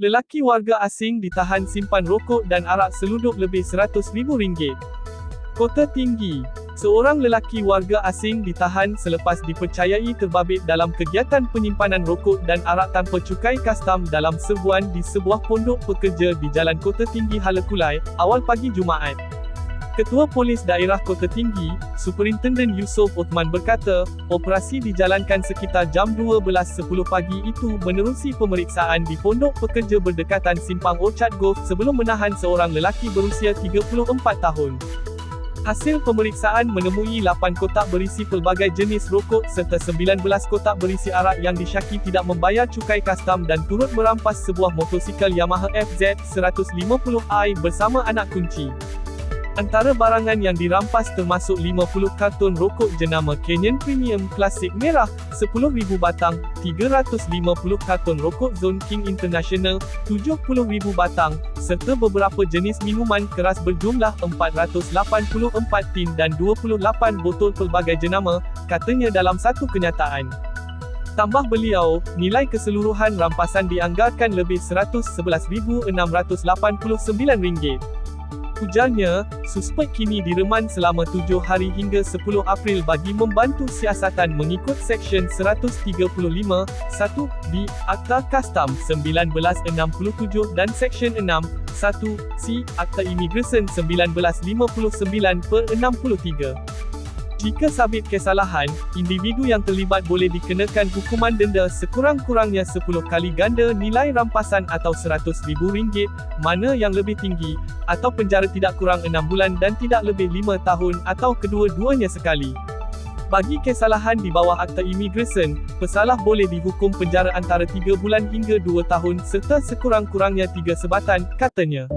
Lelaki warga asing ditahan simpan rokok dan arak seluduk lebih RM100,000. Kota Tinggi Seorang lelaki warga asing ditahan selepas dipercayai terbabit dalam kegiatan penyimpanan rokok dan arak tanpa cukai kastam dalam sebuan di sebuah pondok pekerja di Jalan Kota Tinggi Halakulai, awal pagi Jumaat. Ketua Polis Daerah Kota Tinggi, Superintenden Yusof Othman berkata, operasi dijalankan sekitar jam 12.10 pagi itu menerusi pemeriksaan di pondok pekerja berdekatan Simpang Orchard Golf sebelum menahan seorang lelaki berusia 34 tahun. Hasil pemeriksaan menemui 8 kotak berisi pelbagai jenis rokok serta 19 kotak berisi arak yang disyaki tidak membayar cukai kastam dan turut merampas sebuah motosikal Yamaha FZ 150i bersama anak kunci. Antara barangan yang dirampas termasuk 50 karton rokok jenama Canyon Premium Klasik Merah, 10,000 batang, 350 karton rokok Zone King International, 70,000 batang, serta beberapa jenis minuman keras berjumlah 484 tin dan 28 botol pelbagai jenama, katanya dalam satu kenyataan. Tambah beliau, nilai keseluruhan rampasan dianggarkan lebih RM111,689. Ujarnya, suspek kini direman selama 7 hari hingga 10 April bagi membantu siasatan mengikut Seksyen 135, 1, B, Akta Kastam 1967 dan Seksyen 6, 1, C, Akta Imigresen 1959 per 63. Jika sabit kesalahan, individu yang terlibat boleh dikenakan hukuman denda sekurang-kurangnya 10 kali ganda nilai rampasan atau RM100,000, mana yang lebih tinggi, atau penjara tidak kurang 6 bulan dan tidak lebih 5 tahun atau kedua-duanya sekali. Bagi kesalahan di bawah Akta Imigresen, pesalah boleh dihukum penjara antara 3 bulan hingga 2 tahun serta sekurang-kurangnya 3 sebatan, katanya.